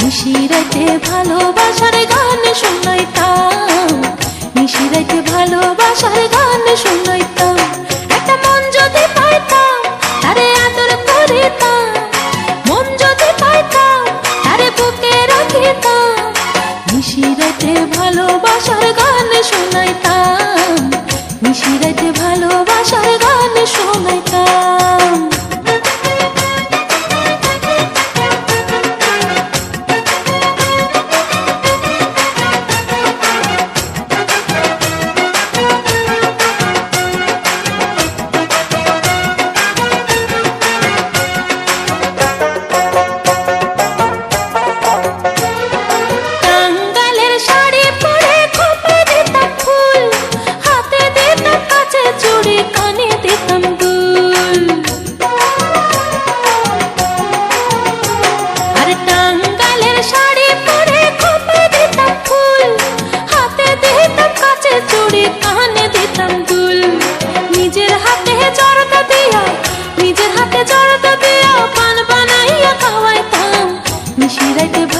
নিশিরাইতে ভালোবাসার গান শুনাইতাম, নিশিরাইতে ভালোবাসার গান শুনাইতাম। একটা মন যদি পাইতাম, তারে আদর করিতাম। মন যদি পাইতাম, তারে বুকে রাখিতাম। নিশিরাইতে ভালোবাসার গান শুনাইতাম, নিশিরাইতে ভালোবাসার গান শুনাইতাম।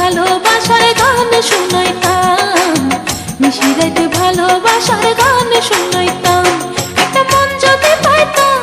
ভালোবাসার গান শুনাইতাম মিশিরাইতে ভালোবাসার গান শুনাইতাম একটা মন যদি পাইতাম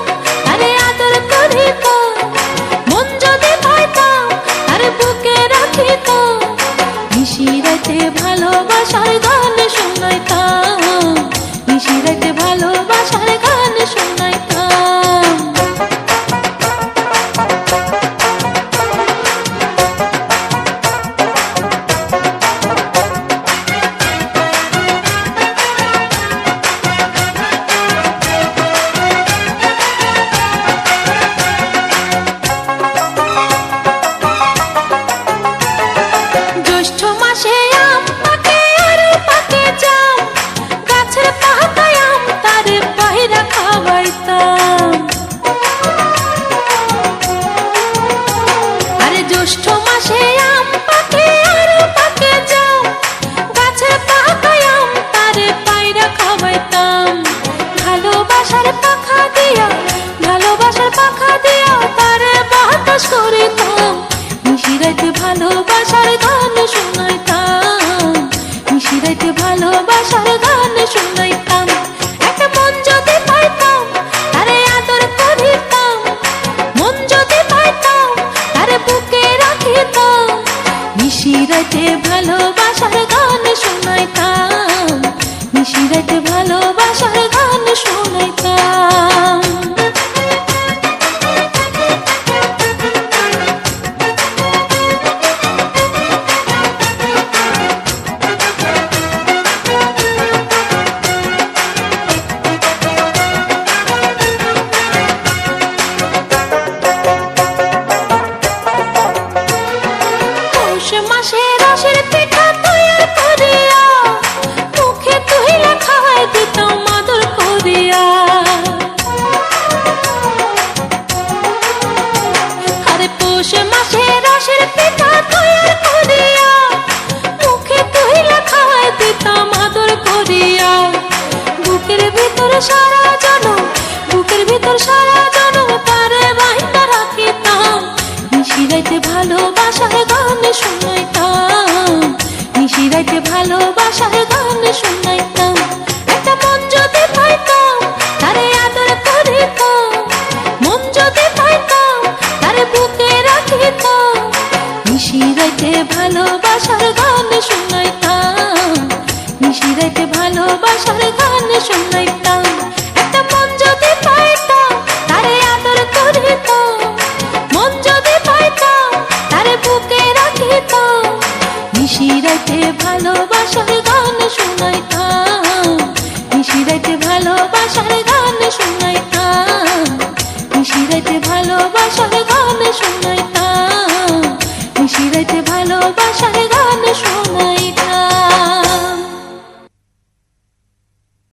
ভালোবাসার পাখা দিয়া, ভালোবাসার পাখা দিয়া তারে বাতাস করিতাম। মিশিরাইতে ভালোবাসার গান শুনাইতাম। মিশিরাইতে ভালোবাসার গান শুনাইতাম। একটা মন যদি পাইতাম, তারে আদর করিতাম। মন যদি পাইতাম, তারে বুকে রাখিতাম। মিশিরাইতে ভালোবাসার ভালোবাসার গান শুনাইতাম ভালোবাসার গান শুনাইতাম। নিশিরাইতে ভালোবাসার গান শুনাইতাম। নিশিরাইতে ভালোবাসার রাইতে ভালোবাসার